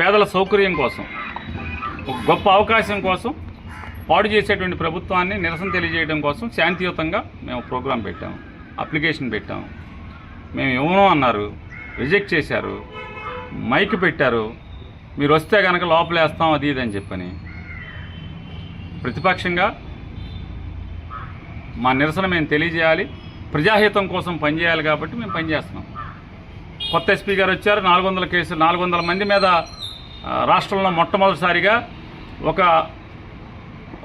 పేదల సౌకర్యం కోసం ఒక గొప్ప అవకాశం కోసం పాడు చేసేటువంటి ప్రభుత్వాన్ని నిరసన తెలియజేయడం కోసం శాంతియుతంగా మేము ప్రోగ్రాం పెట్టాము అప్లికేషన్ పెట్టాము. మేము ఇవ్వను అన్నారు రిజెక్ట్ చేశారు మైక్ పెట్టారు మీరు వస్తే కనుక లోపలేస్తాం అది ఇది అని చెప్పని. ప్రతిపక్షంగా మా నిరసన మేము తెలియజేయాలి ప్రజాహితం కోసం పనిచేయాలి కాబట్టి మేము పనిచేస్తున్నాం. కొత్త ఎస్పీ గారు వచ్చారు నాలుగు వందల కేసులు నాలుగు వందల మంది మీద రాష్ట్రంలో మొట్టమొదటిసారిగా ఒక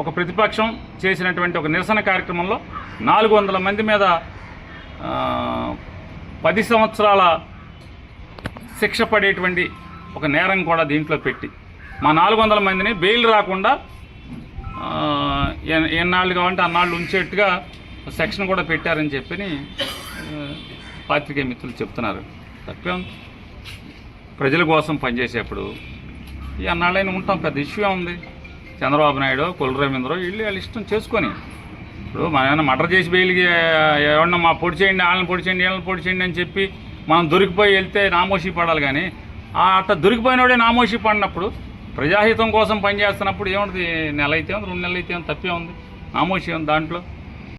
ఒక ప్రతిపక్షం చేసినటువంటి ఒక నిరసన కార్యక్రమంలో నాలుగు వందల మంది మీద పది సంవత్సరాల శిక్ష పడేటువంటి ఒక నేరం కూడా దీంట్లో పెట్టి మా నాలుగు వందల మందిని బెయిల్ రాకుండా ఎన్నాళ్ళు కావాలంటే అన్నాళ్ళు ఉంచేట్టుగా సెక్షన్ కూడా పెట్టారని చెప్పని పాత్రికేయ మిత్రులు చెప్తున్నారు. తప్పేం ప్రజల కోసం పనిచేసేప్పుడు ఈ అన్నాళ్ళైనా ఉంటాం పెద్ద ఇష్యూ ఉంది. చంద్రబాబు నాయుడు కులరవీంద్రో వీళ్ళు వాళ్ళు ఇష్టం చేసుకొని. ఇప్పుడు మనం ఏమైనా మర్డర్ చేసి బెయిల్కి ఎవరన్నా మా పొడి చేయండి వాళ్ళని పొడి చేయండి వీళ్ళని పొడి చేయండి అని చెప్పి మనం దొరికిపోయి వెళ్తే నామోషి పడాలి కానీ ఆ అట్లా దొరికిపోయినోడే నామోషి పడినప్పుడు ప్రజాహితం కోసం పనిచేస్తున్నప్పుడు ఏముంటుంది నెల అయితే ఉంది రెండు నెలలు అయితే ఉంది తప్పే ఉంది. నామోషి ఉంది దాంట్లో?